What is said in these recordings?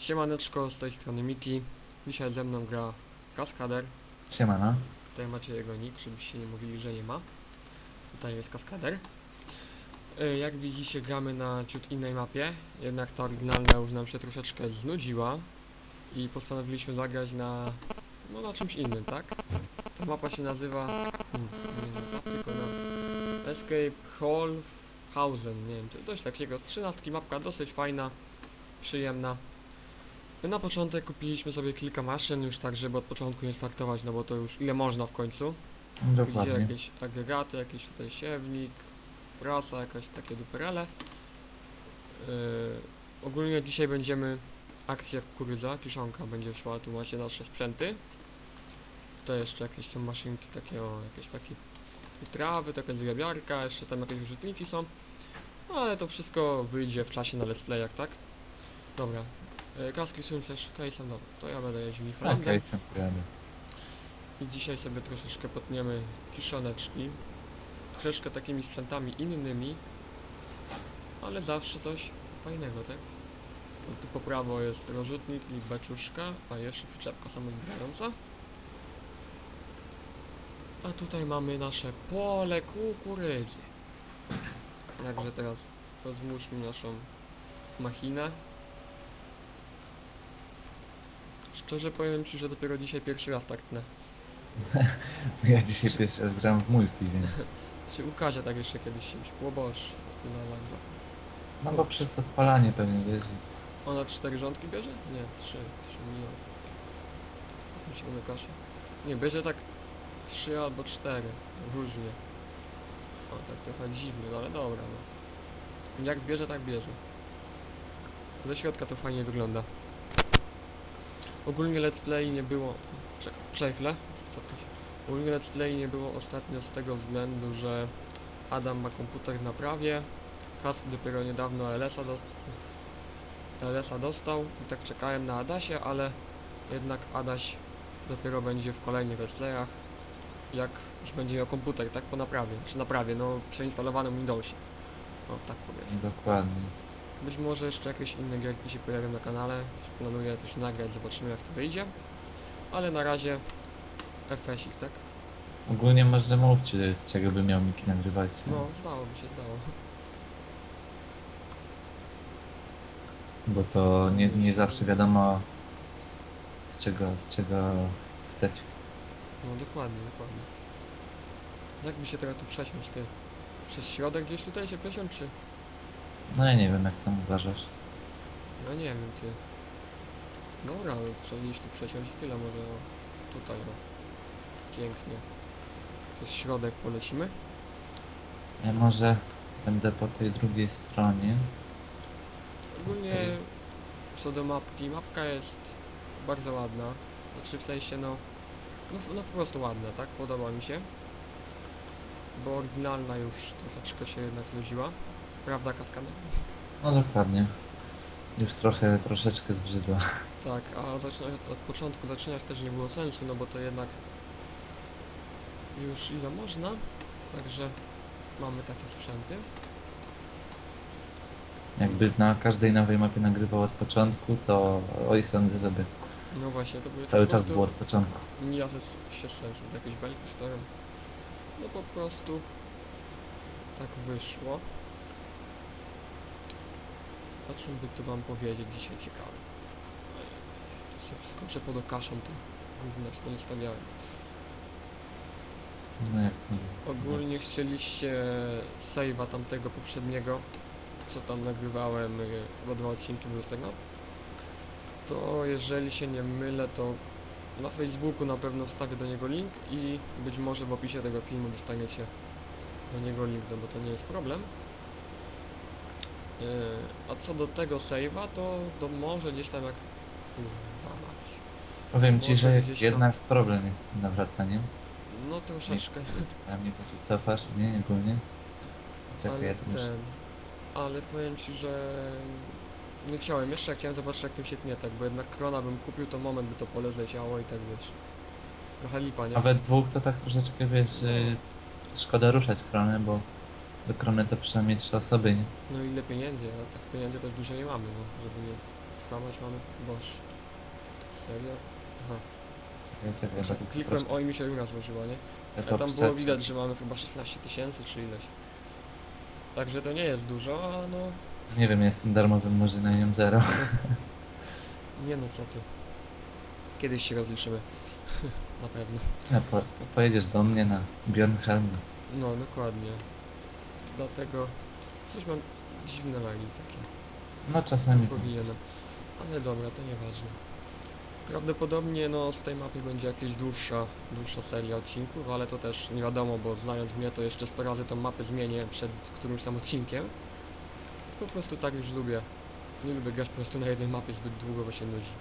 Siemaneczko, z tej strony Miki. Dzisiaj ze mną gra Kaskader. Siemano. Tutaj macie jego nick, żebyście nie mówili, że nie ma. Tutaj jest Kaskader. Y, Jak widzicie, gramy na ciut innej mapie, jednak ta oryginalna już nam się troszeczkę znudziła i postanowiliśmy zagrać na, no na czymś innym, tak? Ta mapa się nazywa, hmm, nie znam, tylko na Escape Hausen, nie wiem, to coś takiego, z 13 mapka, dosyć fajna, przyjemna. My na początek kupiliśmy sobie kilka maszyn już tak, żeby od początku nie startować, no bo to już ile można w końcu. Widzicie Dokładnie. jakieś agregaty, jakieś tutaj siewnik, prasa, jakaś takie duperele. Yy, ogólnie dzisiaj będziemy akcja kukurydza, kiszonka będzie szła, tu macie nasze sprzęty. Tutaj jeszcze jakieś są maszynki takie, o, jakieś takie trawy, taka zgrabiarka, jeszcze tam jakieś użytniki są. No ale to wszystko wyjdzie w czasie na let's playach, tak? Dobra. Yy, kaski są też dobra, to ja będę jeździł New Okej, Hollandem. okay, okay, I dzisiaj sobie troszeczkę potniemy kiszoneczki. Troszeczkę takimi sprzętami innymi. Ale zawsze coś fajnego, tak? Bo tu po prawo jest rozrzutnik i beczuszka, a jeszcze przyczepka samozbierająca. A tutaj mamy nasze pole kukurydzy. Także teraz rozłóżmy naszą machinę. Szczerze powiem Ci, że dopiero dzisiaj pierwszy raz tak tnę. Ja dzisiaj pierwszy raz gram w multi, więc... Czy u Kazia tak jeszcze kiedyś się było boż, la, la, la. No bo przez odpalanie pewnie, wiesz... Ona cztery rządki bierze? Nie, trzy, trzy miliony. Jak się one? Nie, bierze tak trzy albo cztery, różnie. O, tak trochę dziwnie, no ale dobra, no. Jak bierze, tak bierze. Ze środka to fajnie wygląda. Ogólnie let's play nie było... Czekaj. Ogólnie let's play nie było ostatnio z tego względu, że Adam ma komputer w naprawie, Kask dopiero niedawno LS-a do... LS-a dostał i tak czekałem na Adasie, ale jednak Adaś dopiero będzie w kolejnych let's playach, jak już będzie miał komputer, tak po naprawie, znaczy naprawie, no przeinstalowanym Windowsie. O, tak powiedzmy. Dokładnie. Być może jeszcze jakieś inne gierki się pojawią na kanale. Planuję coś nagrać, zobaczymy jak to wyjdzie. Ale na razie FS-ik, tak? Ogólnie może mówcie, z czego by miał Miki nagrywać. No, zdało mi się, zdało. Bo to nie, nie zawsze wiadomo z czego, z czego chcecie. No, dokładnie, dokładnie. Jak by się teraz tu przesiąść, ty? Przez środek gdzieś tutaj się przesiąść, czy? No ja nie wiem jak tam uważasz. Ja nie wiem, ty. Dobra, no, trzeba gdzieś tu przesiąść i tyle, może o, tutaj, o. Pięknie. Przez środek polecimy. Ja może będę po tej drugiej stronie. Ogólnie Okej. co do mapki, mapka jest bardzo ładna. Znaczy w sensie no, no, no po prostu ładna, tak? Podoba mi się. Bo oryginalna już troszeczkę się jednak znudziła. Prawda kaskader? No dokładnie. Już trochę, troszeczkę zbrzydła. Tak, a zaczynać, od początku zaczynać też nie było sensu, no bo to jednak już ile można. Także mamy takie sprzęty. Jakby na każdej nowej mapie nagrywał od początku, to oj sądzę, żeby No właśnie, to były cały po czas prostu- było od początku. Mija ze, się z sensem, jakieś belki stoją. No po prostu tak wyszło. O czym by tu wam powiedzieć dzisiaj ciekawe? Tu sobie wskoczę pod okaszą te gówna, co stawiałem. No jak Ogólnie chcieliście save'a tamtego poprzedniego, co tam nagrywałem, y, chyba dwa odcinki były z tego. To jeżeli się nie mylę, to na Facebooku na pewno wstawię do niego link i być może w opisie tego filmu dostaniecie do niego link, no bo to nie jest problem. Yy, a co do tego save'a, to, to może gdzieś tam jak... Kurwa mać. Powiem ci, Może że gdzieś tam- jednak problem jest z tym nawracaniem. No troszeczkę. A mnie tu cofasz, nie? Ogólnie. Czekaj, ale ja tu muszę... ten, ale powiem ci, że nie chciałem jeszcze, chciałem zobaczyć jak tym się tnie tak, bo jednak krona bym kupił, to moment by to pole zleciało i tak wiesz. Trochę lipa, nie? A we dwóch to tak troszeczkę, wiesz, y, szkoda ruszać kronę, bo do krony to przynajmniej trzy osoby, nie? No ile pieniędzy, a tak pieniędzy też dużo nie mamy, no, żeby nie skłamać mamy? Boż. Serio? Aha. Czekaj, bo Klikłem troszkę o i mi się rura złożyła, nie? A tam było widać, że mamy chyba 16 tysięcy czy ileś. Także to nie jest dużo, a no... Nie wiem, jestem darmowym murzynem zero. Nie no, co ty. Kiedyś się rozliczymy. Na pewno. Ja po, pojedziesz do mnie na Bjornhelm. No, dokładnie. Dlatego... Coś mam dziwne lagi takie. No czasami. Powinienem. Ale dobra, to nieważne. Prawdopodobnie no z tej mapy będzie jakaś dłuższa, dłuższa seria odcinków, ale to też nie wiadomo, bo znając mnie to jeszcze 100 razy tą mapę zmienię przed którymś tam odcinkiem. Po prostu tak już lubię. Nie lubię grać po prostu na jednej mapie zbyt długo, bo się nudzi.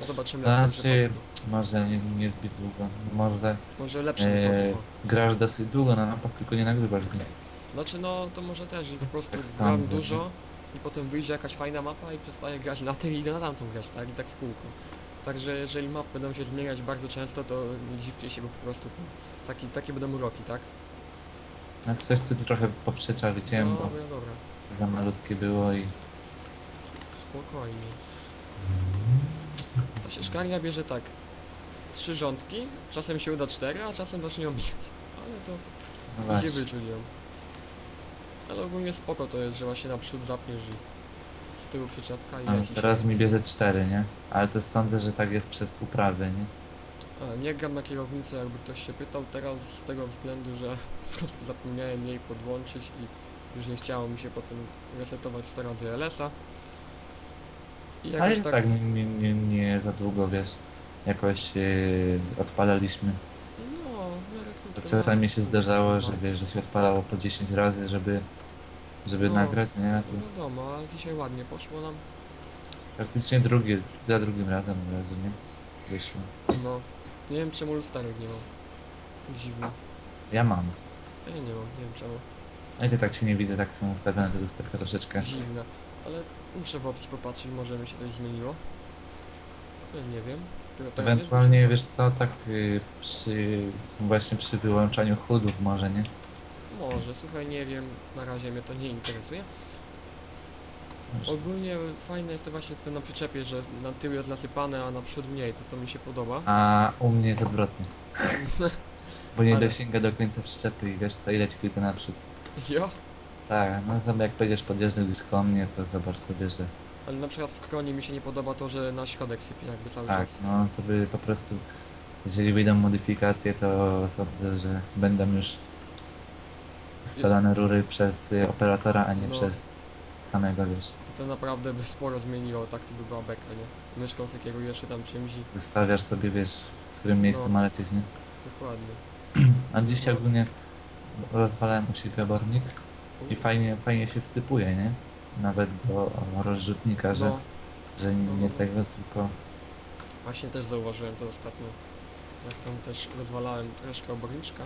No zobaczymy Znaczy, może nie, nie zbyt długo. Może Może lepszy e, wychodzi, o. grasz dosyć długo na mapach, tylko nie nagrywasz z nich. Znaczy no to może też i po prostu Tak gram sądzę, dużo i potem wyjdzie jakaś fajna mapa i przestaję grać na tej i idę na tamtą grać, tak? I tak w kółko. Także jeżeli mapy będą się zmieniać bardzo często, to nie dziwcie się, bo po prostu taki, takie będą uroki, tak? Jak coś tu trochę poprzeczarzyciłem, bo Dobra, dobra, za malutkie było i... spokojnie. Ta się szkarnia bierze tak, trzy rządki, czasem się uda cztery, a czasem zacznie omijać. Ale to No idzie właśnie. ją. Ale ogólnie spoko to jest, że właśnie naprzód zapniesz i z tyłu przyczepka i No, jakiś... teraz mi bierze cztery, nie? Ale to sądzę, że tak jest przez uprawy, nie? A, nie gram na kierownicę, jakby ktoś się pytał teraz z tego względu, że po prostu zapomniałem jej podłączyć i już nie chciało mi się potem resetować 100 razy LS-a. I Ale tak, tak nie, nie, nie, nie za długo, wiesz, jakoś yy, odpalaliśmy. No, w miarę To krótko. Czasami się zdarzało, że wiesz, że się odpalało po 10 razy, żeby, żeby No. nagrać, nie? No tu wiadomo, ale dzisiaj ładnie poszło nam. praktycznie drugi, za drugim razem od razu, nie? Wyszło. No, nie wiem czemu lusterek nie mam. Dziwne. Ja mam. Ja nie mam, nie wiem czemu. No i ty tak cię nie widzę, tak są ustawione te lusterka troszeczkę. Dziwne. Ale muszę w opcji popatrzeć, może mi się coś zmieniło. Ja nie wiem. Teraz Ewentualnie, wiesz co, tak y, przy, właśnie przy wyłączaniu chudów może, nie? Może, słuchaj, nie wiem, na razie mnie to nie interesuje. Może. Ogólnie fajne jest to właśnie to na przyczepie, że na tył jest nasypane, a na przód mniej, to to mi się podoba. A u mnie jest odwrotnie. Bo nie Ale- dosięga do końca przyczepy i wiesz co, ile ci tylko naprzód. Jo, Tak, no zobacz, jak będziesz podjeżdżał gdzieś koło mnie, to zobacz sobie, że ale na przykład w kronie mi się nie podoba to, że na środek sypie jakby cały tak, czas. no to by po prostu, jeżeli wyjdą modyfikacje, to sądzę, że będą już ustalane rury przez y, operatora, a nie No. przez samego, wiesz. To naprawdę by sporo zmieniło, tak to by była beka, nie? Myszką sobie kierujesz czy tam czymś i Ustawiasz sobie, wiesz, w którym miejscu No. ma lecieć, nie? dokładnie. A dzisiaj ogólnie rozwalałem u siebie obornik i fajnie, fajnie się wsypuje, nie? Nawet do rozrzutnika, że, No, że no, nie no. tego, tylko właśnie też zauważyłem to ostatnio. Jak tam też rozwalałem troszkę oborniczka.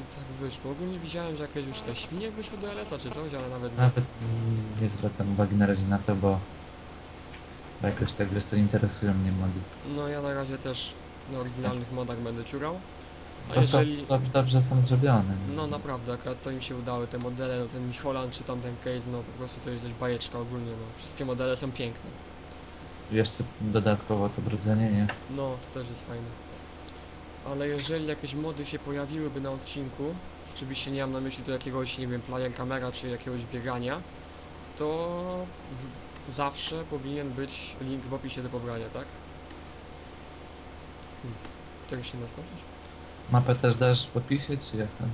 I tak wyszło. Ogólnie widziałem, że jakieś już te świnie wyszły do LS-a czy coś, ale nawet nie. Nawet mm, nie zwracam uwagi na razie na to, bo, bo jakoś tak wiesz co interesują mnie mody. No ja na razie też na oryginalnych modach będę ciurał. A To są, jeżeli... dobrze, dobrze są zrobione. No naprawdę, akurat to im się udały, te modele, no ten Holland czy tam ten case, no po prostu to jest coś bajeczka ogólnie, no. Wszystkie modele są piękne. Jeszcze dodatkowo to brudzenie, nie? No, to też jest fajne. Ale jeżeli jakieś mody się pojawiłyby na odcinku, oczywiście nie mam na myśli tu jakiegoś, nie wiem, playa kamera czy jakiegoś biegania, to w, zawsze powinien być link w opisie do pobrania, tak? Hmm. Tego się naskoczyć? Mapę też dasz w opisie, czy jak tam?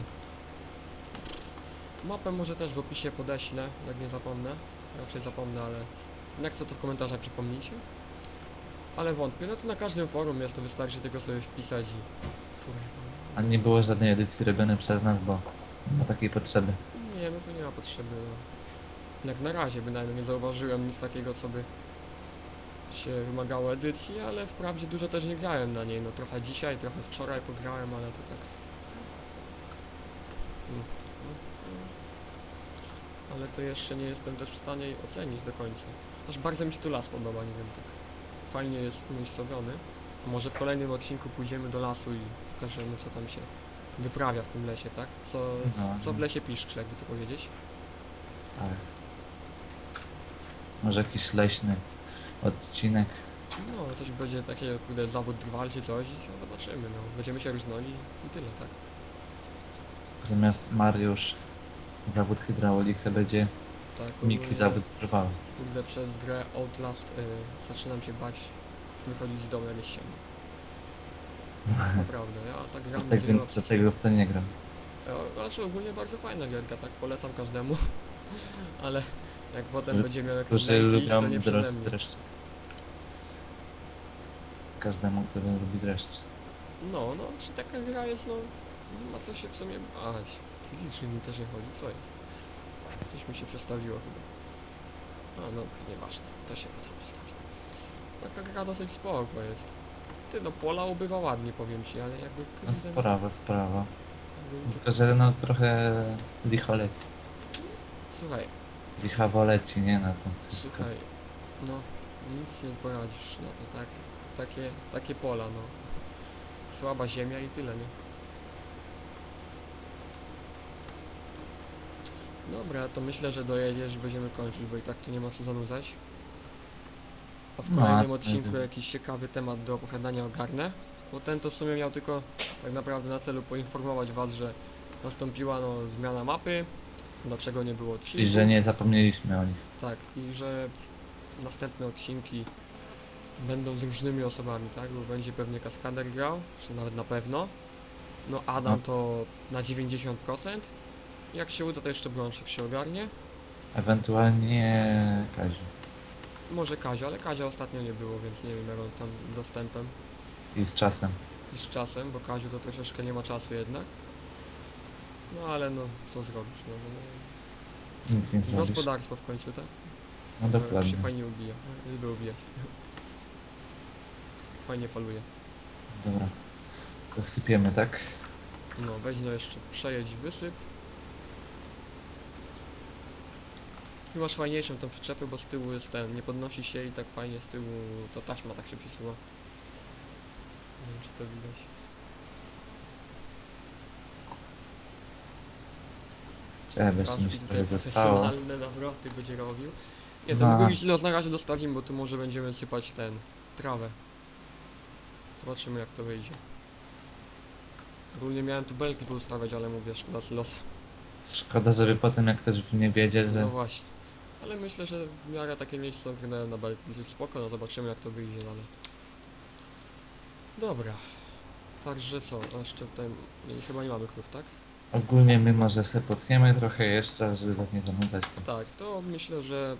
Mapę może też w opisie podeślę, jak nie zapomnę. Raczej zapomnę, ale jak co to w komentarzach przypomnijcie. Ale wątpię, no to na każdym forum jest, to wystarczy tylko sobie wpisać i... A nie było żadnej edycji robione przez nas, bo nie ma takiej potrzeby. Nie, no to nie ma potrzeby, no. Jak na razie bynajmniej nie zauważyłem nic takiego, co by się wymagało edycji, ale wprawdzie dużo też nie grałem na niej, no trochę dzisiaj, trochę wczoraj pograłem, ale to tak... Mm. Ale to jeszcze nie jestem też w stanie jej ocenić do końca. Aż bardzo mi się tu las podoba, nie wiem, tak fajnie jest umiejscowiony. A może w kolejnym odcinku pójdziemy do lasu i pokażemy, co tam się wyprawia w tym lesie, tak? Co, No, co w lesie piszczy, jakby to powiedzieć. Tak. Może jakiś leśny odcinek. No, coś będzie takiego, kurde, zawód drwal czy coś i no, zobaczymy, no. Będziemy się różnoli i tyle, tak? Zamiast Mariusz zawód hydraulika będzie Tak, Miki ogólnie, zawód trwał. Kurde, przez grę Outlast y, zaczynam się bać wychodzić z domu, jak jest ciemno. Naprawdę, ja tak gram z Dlatego, wieloma dlatego w to nie gram. Ja, Znaczy ogólnie bardzo fajna gierka, tak polecam każdemu, ale jak potem Że- będzie miał jakieś Którzy to lubią nie przeze dreszcz. mnie. Każdemu, który lubi dreszcz. No, no, czy taka gra jest, no, nie ma co się w sumie bać. Psychicznie mi też nie chodzi, co jest? Coś mi się przestawiło chyba. A, no, nieważne, to się potem przestawi. Taka gra dosyć spoko jest. Ty, no, pola ubywa ładnie, powiem ci, ale jakby... No kurde, sprawa, sprawa. jakby- Tylko, że no trochę licho leci. Słuchaj, Lichawo leci, nie? Na to wszystko. Słuchaj, no nic nie poradzisz na to, tak? Takie, takie pola, no. Słaba ziemia i tyle, nie? Dobra, to myślę, że dojedziesz i będziemy kończyć, bo i tak tu nie ma co zanudzać. A w No, kolejnym odcinku jakiś ciekawy temat do opowiadania ogarnę, bo ten to w sumie miał tylko tak naprawdę na celu poinformować was, że nastąpiła no, zmiana mapy, dlaczego nie było odcinków. I że nie zapomnieliśmy o nich. Tak, i że następne odcinki będą z różnymi osobami, tak? Bo będzie pewnie kaskader grał, czy nawet na pewno. No Adam No. to na 90%. Jak się uda, to jeszcze Brączek się ogarnie. Ewentualnie Kaziu. Może Kazia, ale Kazia ostatnio nie było, więc nie wiem jak on tam z dostępem I z czasem. i z czasem, bo Kaziu to troszeczkę nie ma czasu jednak. No ale no, co zrobisz, no, no, Nic nie no zrobisz. gospodarstwo w końcu, tak? No dokładnie. się fajnie ubija, żeby ubijać. Fajnie faluje. Dobra. To sypiemy, tak? No, weź no jeszcze przejedź i wysyp. Ty masz fajniejszą tą przyczepę, bo z tyłu jest ten, nie podnosi się i tak fajnie z tyłu to taśma tak się przesuwa. Nie wiem czy to widać. Się tutaj trochę zostało. profesjonalne nawroty będzie robił. Nie, No. ten no. na razie dostawimy, bo tu może będziemy sypać ten, trawę. Zobaczymy jak to wyjdzie. Ogólnie miałem tu belki poustawiać, ale mówię, szkoda z losa. Szkoda, żeby potem jak ktoś nie wiedzie, No że właśnie. Ale myślę, że w miarę takie miejsca wyglądają na belki spoko, no zobaczymy jak to wyjdzie dalej. Dobra. Także co, a jeszcze tutaj chyba nie mamy krów, tak? Ogólnie my może se potniemy trochę jeszcze, żeby was nie zanudzać. Tak, to myślę, że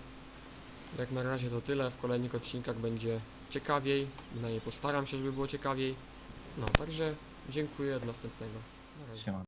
jak na razie to tyle. W kolejnych odcinkach będzie ciekawiej. Przynajmniej postaram się, żeby było ciekawiej. No, także dziękuję, do następnego. Na razie. Siema.